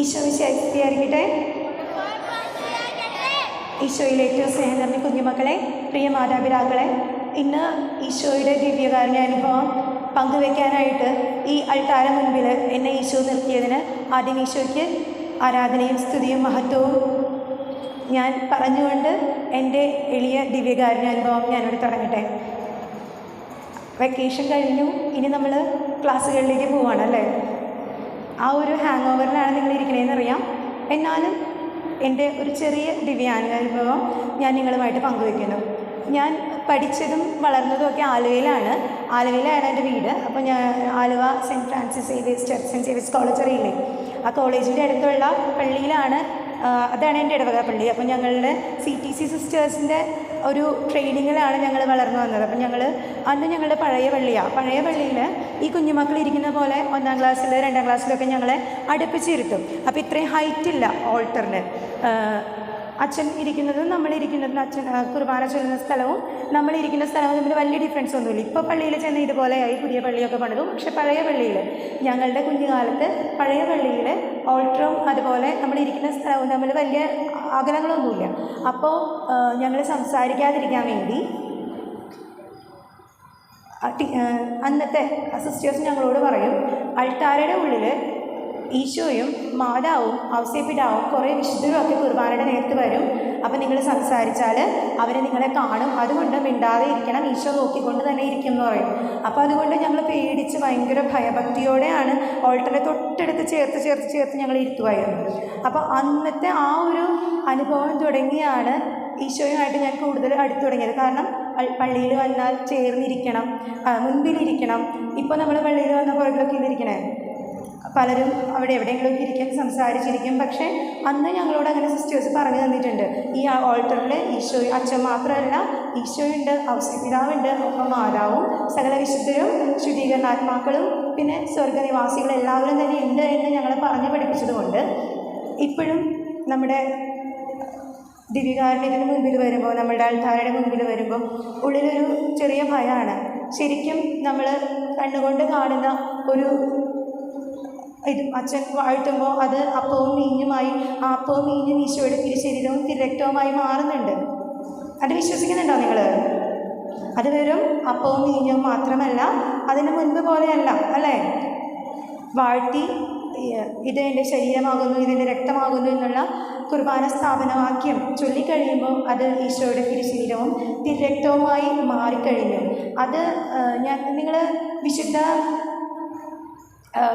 ഈശോ വിശായിരിക്കട്ടെ ഈശോയിലെ ഏറ്റവും സ്നേഹം നിറഞ്ഞ കുഞ്ഞുമക്കളെ പ്രിയ മാതാപിതാക്കളെ ഇന്ന് ഈശോയുടെ ദിവ്യകാരുണ്യ അനുഭവം പങ്കുവെക്കാനായിട്ട് ഈ അൾത്താര മുൻപിൽ എന്നെ ഈശോ നിർത്തിയതിന് ആദ്യം ഈശോയ്ക്ക് ആരാധനയും സ്തുതിയും മഹത്വവും ഞാൻ പറഞ്ഞുകൊണ്ട് എന്റെ എളിയ ദിവ്യകാരുണ്യ അനുഭവം ഞാനിവിടെ തുടങ്ങട്ടെ. വെക്കേഷൻ കഴിഞ്ഞു. ഇനി നമ്മൾ ക്ലാസ്സുകളിലേക്ക് പോവാണ് അല്ലേ? ആ ഒരു ഹാങ് ഓവറിലാണ് നിങ്ങൾ ഇരിക്കണേന്ന് അറിയാം എന്നാലും എന്റെ ഒരു ചെറിയ ദിവ്യാനുഭവം ഞാൻ നിങ്ങളുമായിട്ട് പങ്കുവയ്ക്കുന്നു ഞാൻ പഠിച്ചതും വളർന്നതും ഒക്കെ ആലുവയിലാണ്. ആലുവയിലാണ് എന്റെ വീട്. അപ്പോൾ ഞാൻ Aluva saint Francis സേവിയസ് church saint സേവിയസ് college അറിയില്ലേ? ആ കോളേജിന്റെ അടുത്തുള്ള പള്ളിയിലാണ് അതാണ് എന്റെ ഇടവക പള്ളി. അപ്പോൾ ഞങ്ങളുടെ സി ടി സി സിസ്റ്റേഴ്സിന്റെ ഒരു ട്രെയിനിങ്ങിലാണ് ഞങ്ങൾ വളർന്നു വന്നത്. അപ്പം ഞങ്ങൾ അന്ന് ഞങ്ങളുടെ പഴയ പള്ളിയാണ് പഴയ പള്ളിയിൽ ഈ കുഞ്ഞുമക്കൾ ഇരിക്കുന്ന പോലെ ഒന്നാം ക്ലാസ്സിൽ രണ്ടാം ക്ലാസ്സിലൊക്കെ ഞങ്ങളെ അടുപ്പിച്ചിരുത്തും. അപ്പോൾ ഇത്രയും ഹൈറ്റ് ഇല്ല ഓൾട്ടറിന് അച്ഛൻ ഇരിക്കുന്നതും നമ്മളിരിക്കുന്നതും അച്ഛൻ കുർബാന ചൊല്ലുന്ന സ്ഥലവും നമ്മളിരിക്കുന്ന സ്ഥലവും തമ്മിൽ വലിയ ഡിഫറൻസ് ഒന്നുമില്ല. ഇപ്പോൾ പള്ളിയിൽ ചെന്ന് ഇതുപോലെയായി പുതിയ പള്ളിയൊക്കെ പണിതു. പക്ഷേ പഴയ പള്ളിയിൽ ഞങ്ങളുടെ കുഞ്ഞുകാലത്ത് പഴയ പള്ളിയിൽ ഓൾട്ടറും അതുപോലെ നമ്മളിരിക്കുന്ന സ്ഥലവും തമ്മിൽ വലിയ അകലങ്ങളൊന്നുമില്ല അപ്പോൾ ഞങ്ങൾ സംസാരിക്കാതിരിക്കാൻ വേണ്ടി അന്നത്തെ സിസ്റ്റേഴ്സ് ഞങ്ങളോട് പറയും അൾത്താരയുടെ ഉള്ളിൽ ഈശോയും മാതാവും ഔസേപ്പിടാവും കുറേ വിശുദ്ധരും ഒക്കെ കുർബാനയുടെ നേരത്ത് വരും. അപ്പം നിങ്ങൾ സംസാരിച്ചാൽ അവർ നിങ്ങളെ കാണും. അതുകൊണ്ട് മിണ്ടാതെ ഇരിക്കണം. ഈശോ നോക്കിക്കൊണ്ട് തന്നെ ഇരിക്കും എന്ന് പറയും. അപ്പോൾ അതുകൊണ്ട് ഞങ്ങൾ പേടിച്ച് ഭയങ്കര ഭയഭക്തിയോടെയാണ് ഓൾട്ടറെ തൊട്ടടുത്ത് ചേർത്ത് ചേർത്ത് ചേർത്ത് ഞങ്ങൾ ഇരുത്തുമായിരുന്നു അപ്പോൾ അന്നത്തെ ആ ഒരു അനുഭവം തുടങ്ങിയാണ് ഈശോയുമായിട്ട് ഞാൻ കൂടുതൽ അടുത്ത് തുടങ്ങിയത്. കാരണം പള്ളിയിൽ വന്നാൽ ചേർന്നിരിക്കണം. മുൻപിലിരിക്കണം. ഇപ്പോൾ നമ്മൾ പള്ളിയിൽ വന്ന പുറകിലൊക്കെ ഇരിക്കണേ. പലരും അവിടെ എവിടെയെങ്കിലുമൊക്കെ ഇരിക്കാൻ സംസാരിച്ചിരിക്കും. പക്ഷേ അന്ന് ഞങ്ങളോട് അങ്ങനെ സിസ്റ്റേഴ്സ് പറഞ്ഞു തന്നിട്ടുണ്ട്. ഈ ഓൾട്ടറിൽ ഈശോ അച്ഛൻ മാത്രമല്ല ഈശോയുണ്ട് ഔസപിതാവുണ്ട് ഒപ്പം മാതാവും സകല വിശുദ്ധരും ശുദ്ധീകരണാത്മാക്കളും പിന്നെ സ്വർഗനിവാസികൾ എല്ലാവരും തന്നെ ഉണ്ട് എന്ന് ഞങ്ങളെ പറഞ്ഞു പഠിപ്പിച്ചതുകൊണ്ട് ഇപ്പോഴും നമ്മുടെ ദിവികാരുണ്യത്തിന് മുമ്പിൽ വരുമ്പോൾ നമ്മുടെ ആൾക്കാരുടെ മുമ്പിൽ വരുമ്പോൾ ഉള്ളിലൊരു ചെറിയ ഭയമാണ് ശരിക്കും നമ്മൾ കണ്ണുകൊണ്ട് കാണുന്ന ഒരു ഇത് അച്ഛൻ വാഴ്ത്തുമ്പോൾ അത് അപ്പവും മീഞ്ഞുമായി ആ അപ്പവും മീഞ്ഞും ഈശോയുടെ തിരുശരീരവും തിരക്തവുമായി മാറുന്നുണ്ട്. അത് വിശ്വസിക്കുന്നുണ്ടോ നിങ്ങൾ അത് വെറും അപ്പവും മീഞ്ഞും മാത്രമല്ല അതിന് മുൻപ് പോലെയല്ല അല്ലേ? വാഴ്ത്തി ഇത് എന്റെ ശരീരമാകുന്നു ഇതിന്റെ രക്തമാകുന്നു എന്നുള്ള കുർബാന സ്ഥാപനവാക്യം ചൊല്ലിക്കഴിയുമ്പോൾ അത് ഈശോയുടെ തിരുശരീരവും തിരക്തവുമായി മാറിക്കഴിഞ്ഞു. അത് ഞാൻ നിങ്ങൾ വിശുദ്ധ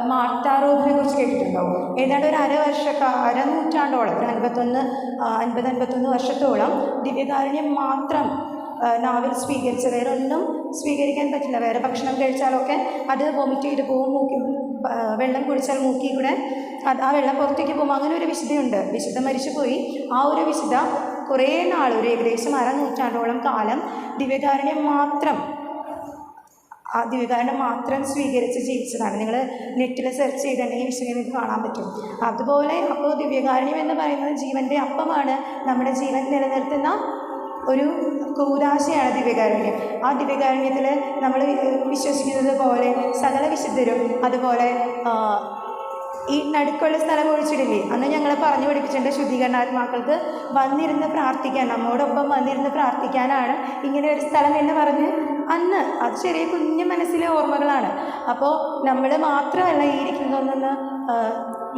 മാർത്താറോധിനെ കുറിച്ച് കേട്ടിട്ടുണ്ടോ ഏതാണ്ട് ഒരു അര വർഷക്ക അര നൂറ്റാണ്ടോളം ഒരു അൻപത്തൊന്ന് അൻപത് അൻപത്തൊന്ന് വർഷത്തോളം ദിവ്യകാരുണ്യം മാത്രം നാവിൽ സ്വീകരിച്ച് വേറെ ഒന്നും സ്വീകരിക്കാൻ പറ്റില്ല. വേറെ ഭക്ഷണം കഴിച്ചാലൊക്കെ അത് വോമിറ്റ് ചെയ്ത് പോകും മൂക്കി വെള്ളം കുടിച്ചാൽ മൂക്കി കൂടെ അത് ആ വെള്ളം പുറത്തേക്ക് പോകും. അങ്ങനെ ഒരു വിശുദ്ധയുണ്ട്. വിശുദ്ധ മരിച്ചുപോയി. ആ ഒരു വിശുദ്ധ കുറേ നാൾ ഒരു ഏകദേശം അര നൂറ്റാണ്ടോളം കാലം ദിവ്യകാരുണ്യം മാത്രം ആ ദിവ്യകാരനെ മാത്രം സ്വീകരിച്ച് ജീവിച്ചതാണ്. നിങ്ങൾ നെറ്റിൽ സെർച്ച് ചെയ്തിട്ടുണ്ടെങ്കിൽ വിഷയം നിങ്ങൾക്ക് കാണാൻ പറ്റും. അതുപോലെ അപ്പോൾ ദിവ്യകാരുണ്യം എന്ന് പറയുന്നത് ജീവന്റെ അപ്പമാണ്. നമ്മുടെ ജീവൻ നിലനിർത്തുന്ന ഒരു കൂതാശയാണ് ദിവ്യകാരുണ്യം. ആ ദിവ്യകാരുണ്യത്തിൽ നമ്മൾ വിശ്വസിക്കുന്നത് പോലെ സകല വിശുദ്ധരും അതുപോലെ ഈ നടുക്കുള്ള സ്ഥലം ഒഴിച്ചിടില്ലേ? അന്ന് ഞങ്ങൾ പറഞ്ഞു പഠിപ്പിച്ചിട്ടുണ്ട് ശുദ്ധീകരണാത്മാക്കൾക്ക് വന്നിരുന്ന് പ്രാർത്ഥിക്കാൻ നമ്മോടൊപ്പം വന്നിരുന്ന് പ്രാർത്ഥിക്കാനാണ് ഇങ്ങനെ ഒരു സ്ഥലം എന്ന് പറഞ്ഞ് അന്ന്. അത് ചെറിയ കുഞ്ഞു മനസ്സിലെ ഓർമ്മകളാണ്. അപ്പോൾ നമ്മൾ മാത്രമല്ല ഈ ഇരിക്കുന്നതെന്ന്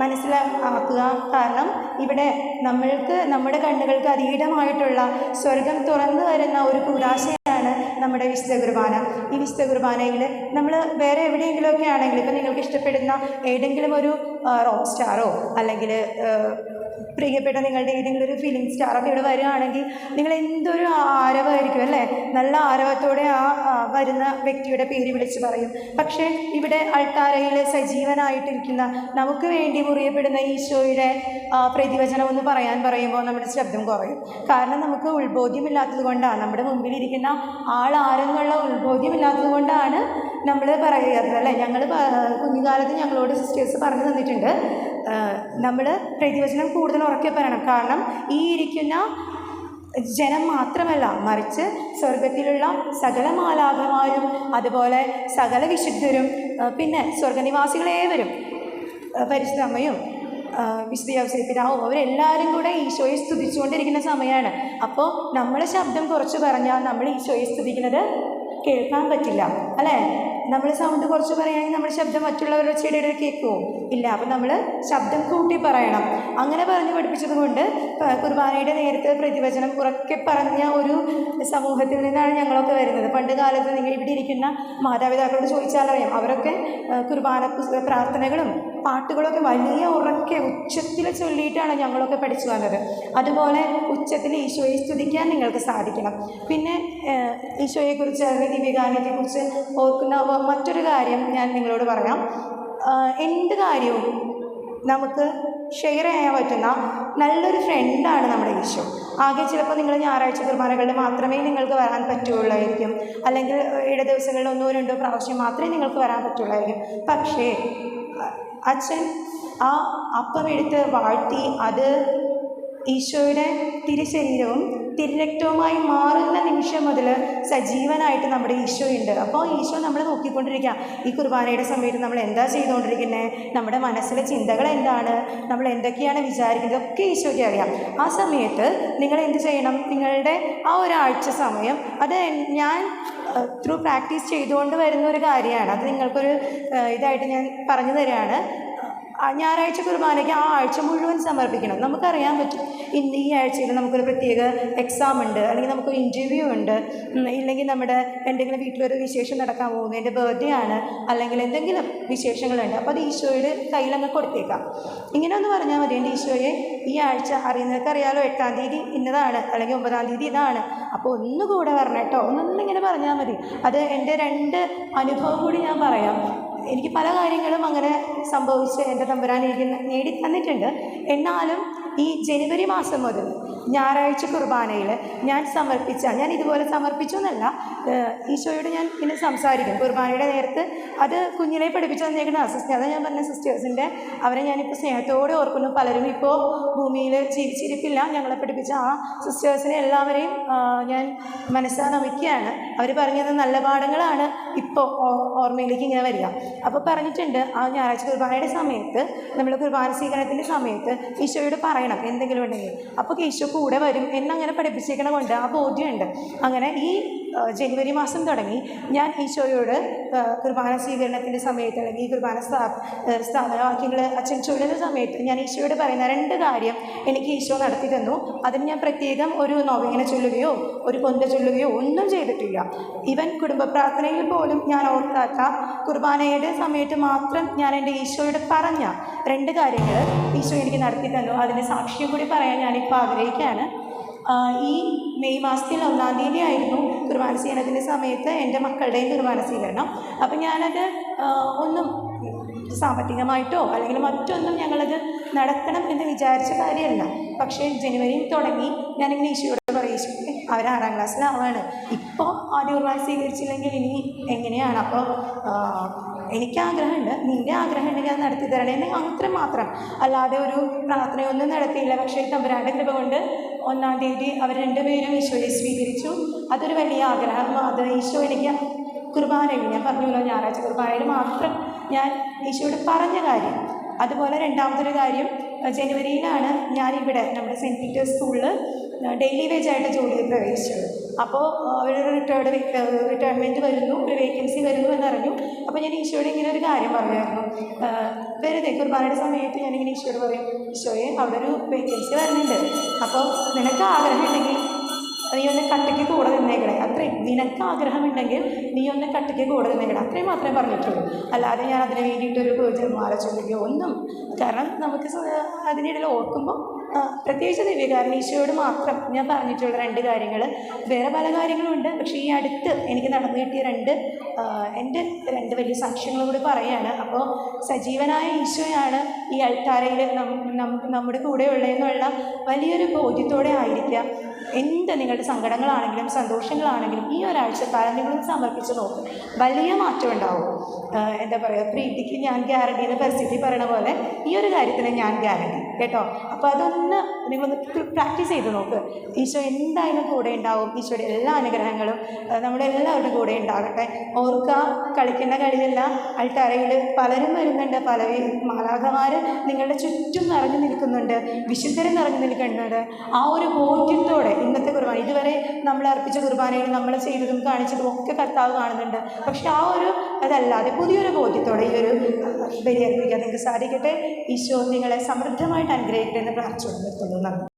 മനസ്സിലാക്കുക. കാരണം ഇവിടെ നമ്മൾക്ക് നമ്മുടെ കണ്ണുകൾക്ക് അതീതമായിട്ടുള്ള സ്വർഗം തുറന്നു വരുന്ന ഒരു കുടാശയാണ് നമ്മുടെ വിശുദ്ധ കുർബാന ഈ വിശുദ്ധ കുർബാനയിൽ നമ്മൾ വേറെ എവിടെയെങ്കിലുമൊക്കെ ആണെങ്കിൽ ഇപ്പം നിങ്ങൾക്ക് ഇഷ്ടപ്പെടുന്ന ഏതെങ്കിലും ഒരു റോക്ക് സ്റ്റാറോ അല്ലെങ്കിൽ പ്രിയപ്പെട്ട നിങ്ങളുടെ ഏതെങ്കിലും ഒരു ഫിലിം സ്റ്റാറൊക്കെ ഇവിടെ വരികയാണെങ്കിൽ നിങ്ങൾ എന്തൊരു ആരവമായിരിക്കും അല്ലേ? നല്ല ആരവത്തോടെ ആ വരുന്ന വ്യക്തിയുടെ പേര് വിളിച്ച് പറയും. പക്ഷേ ഇവിടെ അൾത്താരയിൽ സജീവനായിട്ടിരിക്കുന്ന നമുക്ക് വേണ്ടി മുറിയപ്പെടുന്ന ഈശോയുടെ പ്രതിവചനം എന്ന് പറയാൻ പറയുമ്പോൾ നമ്മുടെ ശബ്ദം കുറയും. കാരണം നമുക്ക് ഉത്ബോധ്യമില്ലാത്തത് കൊണ്ടാണ് നമ്മുടെ മുമ്പിലിരിക്കുന്ന ആൾ ഉത്ബോധ്യമില്ലാത്തത് കൊണ്ടാണ് നമ്മൾ പറയുന്നത് അല്ലേ? ഞങ്ങൾ കുഞ്ഞുകാലത്ത് ഞങ്ങളോട് സിസ്റ്റേഴ്സ് പറഞ്ഞു തന്നിട്ടുണ്ട്. നമ്മൾ പ്രതിവചനം കൂടുതൽ ഉറക്കി പറയണം. കാരണം ഈ ഇരിക്കുന്ന ജനം മാത്രമല്ല മറിച്ച് സ്വർഗത്തിലുള്ള സകല മാലാഭമാരും അതുപോലെ സകല വിശുദ്ധരും പിന്നെ സ്വർഗനിവാസികളേവരും പരിശുദ്ധമ്മയും വിശുദ്ധ യവസേപ്പിതാവും അവരെല്ലാവരും കൂടെ ഈശോയെ സ്തുതിച്ചുകൊണ്ടിരിക്കുന്ന സമയമാണ് അപ്പോൾ നമ്മൾ ശബ്ദം കുറച്ച് പറഞ്ഞാൽ നമ്മൾ ഈശോയെ സ്തുതിക്കുന്നത് കേൾക്കാൻ പറ്റില്ല. അല്ലേ? നമ്മൾ സൗണ്ട് കുറച്ച് പറയുകയാണെങ്കിൽ നമ്മുടെ ശബ്ദം മറ്റുള്ളവരുടെ ചെടിയുടെ കേൾക്കുമോ ഇല്ല അപ്പം നമ്മൾ ശബ്ദം കൂട്ടി പറയണം. അങ്ങനെ പറഞ്ഞ് പഠിപ്പിച്ചത് കൊണ്ട് കുർബാനയുടെ നേരത്തെ പ്രതിവചനം കുറക്കെ പറഞ്ഞ ഒരു സമൂഹത്തിൽ നിന്നാണ് ഞങ്ങളൊക്കെ വരുന്നത്. പണ്ട് കാലത്ത് നിങ്ങൾ ഇവിടെ ഇരിക്കുന്ന മാതാപിതാക്കളോട് ചോദിച്ചാലറിയാം അവരൊക്കെ കുർബാന പ്രാർത്ഥനകളും പാട്ടുകളൊക്കെ വലിയ ഉറക്കെ ഉച്ചത്തിൽ ചൊല്ലിയിട്ടാണ് ഞങ്ങളൊക്കെ പഠിച്ചു വന്നത്. അതുപോലെ ഉച്ചത്തിൽ ഈശോയെ സ്തുതിക്കാൻ നിങ്ങൾക്ക് സാധിക്കണം. പിന്നെ ഈശോയെക്കുറിച്ച് അല്ലെങ്കിൽ ദിവ്യഗാനത്തെക്കുറിച്ച് ഓർക്കുന്ന മറ്റൊരു കാര്യം ഞാൻ നിങ്ങളോട് പറയാം. എന്ത് കാര്യവും നമുക്ക് ഷെയർ ചെയ്യാൻ പറ്റുന്ന നല്ലൊരു ഫ്രണ്ടാണ് നമ്മുടെ ഈശോ. ആകെ ചിലപ്പോൾ നിങ്ങൾ ഞായറാഴ്ച കുർബാനകളിൽ മാത്രമേ നിങ്ങൾക്ക് വരാൻ പറ്റുള്ളായിരിക്കും. അല്ലെങ്കിൽ ഇട ദിവസങ്ങളിൽ ഒന്നോ രണ്ടോ പ്രാവശ്യം മാത്രമേ നിങ്ങൾക്ക് വരാൻ പറ്റുള്ളായിരിക്കും. പക്ഷേ അച്ഛൻ ആ അപ്പം എടുത്ത് വാഴ്ത്തി അത് ഈശോയുടെ തിരുശരീരവും തിരുരക്തവുമായി മാറുന്ന നിമിഷം മുതൽ സജീവനായിട്ട് നമ്മുടെ ഈശോ ഉണ്ട് അപ്പോൾ ഈശോ നമ്മൾ നോക്കിക്കൊണ്ടിരിക്കുക ഈ കുർബാനയുടെ സമയത്ത് നമ്മൾ എന്താ ചെയ്തുകൊണ്ടിരിക്കുന്നത് നമ്മുടെ മനസ്സിലെ ചിന്തകൾ എന്താണ്? നമ്മൾ എന്തൊക്കെയാണ് വിചാരിക്കുന്നത്? ഒക്കെ ഈശോയ്ക്ക് അറിയാം. ആ സമയത്ത് നിങ്ങൾ എന്ത് ചെയ്യണം? നിങ്ങളുടെ ആ ഒരാഴ്ച സമയം അത് ഞാൻ ത്രൂ പ്രാക്ടീസ് ചെയ്തുകൊണ്ട് വരുന്ന ഒരു കാര്യമാണ്. അത് നിങ്ങൾക്കൊരു ഇതായിട്ട് ഞാൻ പറഞ്ഞു തരികയാണ് ഞായറാഴ്ച കുർബാനയ്ക്ക് ആ ആഴ്ച മുഴുവൻ സമർപ്പിക്കണം. നമുക്കറിയാൻ പറ്റും. ഇന്ന് ഈ ആഴ്ചയിൽ നമുക്കൊരു പ്രത്യേക എക്സാം ഉണ്ട് അല്ലെങ്കിൽ നമുക്കൊരു ഇന്റർവ്യൂ ഉണ്ട്. ഇല്ലെങ്കിൽ നമ്മുടെ എന്തെങ്കിലും വീട്ടിലൊരു വിശേഷം നടക്കാൻ പോകുന്നു എന്റെ ബർത്ത്ഡേ ആണ് അല്ലെങ്കിൽ എന്തെങ്കിലും വിശേഷങ്ങളുണ്ട്. അപ്പോൾ അത് ഈശോയുടെ കയ്യിലങ്ങ് കൊടുത്തേക്കാം. ഇങ്ങനെ ഒന്ന് പറഞ്ഞാൽ മതി. എന്റെ ഈശോയെ ഈ ആഴ്ച അറിയുന്നവർക്ക് അറിയാലോ എട്ടാം തീയതി ഇന്നതാണ് അല്ലെങ്കിൽ ഒമ്പതാം തീയതി ഇതാണ്. അപ്പോൾ ഒന്നുകൂടെ വരണം കേട്ടോ. ഒന്നൊന്നിങ്ങനെ പറഞ്ഞാൽ മതി. അത് എന്റെ രണ്ട് അനുഭവം കൂടി ഞാൻ പറയാം. എനിക്ക് പല കാര്യങ്ങളും അങ്ങനെ സംഭവിച്ച് എന്റെ തമ്പുരാൻ എനിക്ക് നേടി തന്നിട്ടുണ്ട്. എന്നാലും ഈ ജനുവരി മാസം മുതൽ ഞായറാഴ്ച കുർബാനയിൽ ഞാൻ സമർപ്പിച്ച ഞാൻ ഇതുപോലെ സമർപ്പിച്ചു എന്നല്ല ഈശോയോട് ഞാൻ പിന്നെ സംസാരിക്കും. കുർബാനയുടെ നേരത്ത് അത് കുഞ്ഞിനെ പഠിപ്പിച്ചു തന്നേക്കുന്ന സിസ്റ്റർ അതാണ് ഞാൻ പറഞ്ഞ സിസ്റ്റേഴ്സിന്റെ അവരെ ഞാനിപ്പോൾ സ്നേഹത്തോടെ ഓർക്കുന്നു. പലരും ഇപ്പോൾ ഭൂമിയിൽ ജീവിച്ചിരിപ്പില്ല. ഞങ്ങളെ പഠിപ്പിച്ച ആ സിസ്റ്റേഴ്സിനെ എല്ലാവരെയും ഞാൻ മനസ്സാ നമിക്കുകയാണ്. അവർ പറഞ്ഞത് നല്ല പാഠങ്ങളാണ്. ഇപ്പോൾ ഓർമ്മയിലേക്ക് ഇങ്ങനെ വരിക. അപ്പോൾ പറഞ്ഞിട്ടുണ്ട് ആ ഞായറാഴ്ച കുർബാനയുടെ സമയത്ത് നമ്മൾ കുർബാന സ്വീകരണത്തിന്റെ സമയത്ത് ഈശോയോട് പറയണം എന്തെങ്കിലും ഉണ്ടെങ്കിൽ. അപ്പോൾ ഈശോ കൂടെ വരും എന്നങ്ങനെ പഠിപ്പിച്ചേക്കണ കൊണ്ട് ആ ബോധ്യമുണ്ട്. അങ്ങനെ ഈ ജനുവരി മാസം തുടങ്ങി. ഞാൻ ഈശോയോട് കുർബാന സ്വീകരണത്തിന്റെ സമയത്ത് അല്ലെങ്കിൽ കുർബാന സ്ഥാ സ്ഥാപനവാക്യങ്ങൾ അച്ഛൻ ചൊല്ലുന്ന സമയത്ത് ഞാൻ ഈശോയോട് പറയുന്ന രണ്ട് കാര്യം എനിക്ക് ഈശോ നടത്തി തന്നു. അതിന് ഞാൻ പ്രത്യേകം ഒരു നോവേന ചൊല്ലുകയോ ഒരു കൊന്ത ചൊല്ലുകയോ ഒന്നും ചെയ്തിട്ടില്ല. ഇവൻ കുടുംബ പ്രാർത്ഥനയിൽ പോലും ഞാൻ ഓർക്കാത്ത കുർബാനയുടെ സമയത്ത് മാത്രം ഞാൻ എന്റെ ഈശോയോട് പറഞ്ഞ രണ്ട് കാര്യങ്ങൾ ഈശോ എനിക്ക് നടത്തി തന്നു. അതിന്റെ സാക്ഷ്യം കൂടി പറയാൻ ഞാനിപ്പോൾ ആഗ്രഹിക്കുകയാണ്. ഈ മെയ് മാസത്തിൽ ഒന്നാം തീയതി ആയിരുന്നു കുർബാന സ്വീകരണത്തിന്റെ സമയത്ത് എന്റെ മക്കളുടെയും കുർബാന സ്വീകരണം അപ്പം ഞാനത് ഒന്നും സാമ്പത്തികമായിട്ടോ അല്ലെങ്കിൽ മറ്റൊന്നും ഞങ്ങളത് നടത്തണം എന്ന് വിചാരിച്ച കാര്യമല്ല. പക്ഷേ ജനുവരിയിൽ തുടങ്ങി ഞാനിങ്ങനെ ഈശോയോട് പറയും ഈശോ അവർ ആറാം ക്ലാസ്സിലാവാണ്. ഇപ്പോൾ ആദ്യ കുർബാന സ്വീകരിച്ചില്ലെങ്കിൽ ഇനി എങ്ങനെയാണ്? അപ്പോൾ എനിക്ക് ആഗ്രഹമുണ്ട് നിന്റെ ആഗ്രഹം ഉണ്ടെങ്കിൽ അത് നടത്തി തരണേ എന്ന് അത്ര മാത്രം. അല്ലാതെ ഒരു പ്രാർത്ഥനയൊന്നും നടത്തിയില്ല. പക്ഷേ തമ്പുരാന്റെ കൃപ കൊണ്ട് ഒന്നാം തീയതി അവർ രണ്ടുപേരും ഈശോയെ സ്വീകരിച്ചു. അതൊരു വലിയ ആഗ്രഹം അത് ഈശോ എനിക്ക് കുർബാനയിൽ ഞാൻ പറഞ്ഞല്ലോ ഞായറാഴ്ച കുർബാനയിൽ മാത്രം ഞാൻ ഈശോയോട് പറഞ്ഞ കാര്യം. അതുപോലെ രണ്ടാമതൊരു കാര്യം ജനുവരിയിലാണ് ഞാനിവിടെ നമ്മുടെ സെന്റ് പീറ്റേഴ്സ് സ്കൂളിൽ ഡെയിലി വേജ് ആയിട്ട് ജോലിയിൽ പ്രവേശിച്ചത്. അപ്പോൾ അവരൊരു റിട്ടയർഡ് റിട്ടയർമെന്റ് വരുന്നു ഒരു വേക്കൻസി വരുന്നു എന്നറിഞ്ഞു. അപ്പോൾ ഞാൻ ഈശോയോട് ഇങ്ങനെ ഒരു കാര്യം പറഞ്ഞായിരുന്നു ആഹ് വെറുതെ കുർബാനയുടെ സമയത്ത് ഞാനിങ്ങനെ ഈശോയോട് പറയും ഈശോയെ അവിടെ ഒരു വേക്കൻസി വരുന്നുണ്ട്. അപ്പോൾ നിനക്ക് ആഗ്രഹം ഉണ്ടെങ്കിൽ നീ ഒന്ന് കട്ടയ്ക്ക് കൂടെ നിന്നേക്കണേ. അത്രയും നിനക്ക് ആഗ്രഹമുണ്ടെങ്കിൽ നീ ഒന്ന് കട്ടയ്ക്ക് കൂടെ നിന്നേക്കണേ. അത്രയും മാത്രമേ പറഞ്ഞിട്ടുള്ളൂ. അല്ലാതെ ഞാൻ അതിന് വേണ്ടിയിട്ടൊരു ജന്മാല ആലോചിക്കുകയോ ഒന്നും. കാരണം നമുക്ക് അതിനിടയിൽ ഓർക്കുമ്പോൾ പ്രത്യേകിച്ച് ദിവ്യകാരൻ ഈശോയോട് മാത്രം ഞാൻ പറഞ്ഞിട്ടുള്ള രണ്ട് കാര്യങ്ങൾ. വേറെ പല കാര്യങ്ങളുമുണ്ട് പക്ഷേ ഈ അടുത്ത് എനിക്ക് നടന്നു കിട്ടിയ രണ്ട് എന്റെ രണ്ട് വലിയ സാക്ഷ്യങ്ങളും കൂടി പറയുകയാണ്. അപ്പോൾ സജീവനായ ഈശോയാണ് ഈ അൾത്താരയിൽ നമ്മുടെ കൂടെയുള്ളതെന്നുള്ള വലിയൊരു ബോധ്യത്തോടെ ആയിരിക്കാം എന്ത് നിങ്ങളുടെ സങ്കടങ്ങളാണെങ്കിലും സന്തോഷങ്ങളാണെങ്കിലും ഈ ഒരാഴ്ചക്കാലം നിങ്ങൾ സമർപ്പിച്ച് നോക്കും. വലിയ മാറ്റം ഉണ്ടാവും. എന്താ പറയുക പ്രീതിക്ക് ഞാൻ ഗ്യാരണ്ടി എന്ന പരിസ്ഥിതി പറയണ പോലെ ഈ ഒരു കാര്യത്തിന് ഞാൻ ഗ്യാരണ്ടി കേട്ടോ? അപ്പോൾ അതൊന്ന് നിങ്ങളൊന്ന് പ്രാക്ടീസ് ചെയ്ത് നോക്ക്. ഈശോ എന്തായാലും കൂടെ ഉണ്ടാവും. ഈശോയുടെ എല്ലാ അനുഗ്രഹങ്ങളും നമ്മളെല്ലാവരുടെ കൂടെ ഉണ്ടാകട്ടെ ഓർക്കുക കളിക്കുന്ന കളിയല്ല. അൾട്ടറയിൽ പലരും വരുന്നുണ്ട്. പല മാലാഖമാർ നിങ്ങളുടെ ചുറ്റും നിറഞ്ഞു നിൽക്കുന്നുണ്ട്. വിശുദ്ധരും നിറഞ്ഞു നിൽക്കുന്നുണ്ട്. ആ ഒരു ബോധ്യത്തോടെ ഇന്നത്തെ കുർബാന ഇതുവരെ നമ്മൾ അർപ്പിച്ച കുർബാനയിൽ നമ്മൾ ചെയ്തതും കാണിച്ചതും ഒക്കെ കർത്താവ് കാണുന്നുണ്ട്. പക്ഷെ ആ ഒരു അതല്ലാതെ പുതിയൊരു ബോധ്യത്തോടെ ഈ ഒരു ബലിയർപ്പിക്കാൻ നിങ്ങൾക്ക് സാധിക്കട്ടെ. ഈശോ നിങ്ങളെ സമൃദ്ധമായിട്ട് അനുഗ്രഹിക്കട്ടെ എന്ന് പ്രാർത്ഥിച്ചുകൊണ്ട് നിർത്തുന്നു. നന്ദി.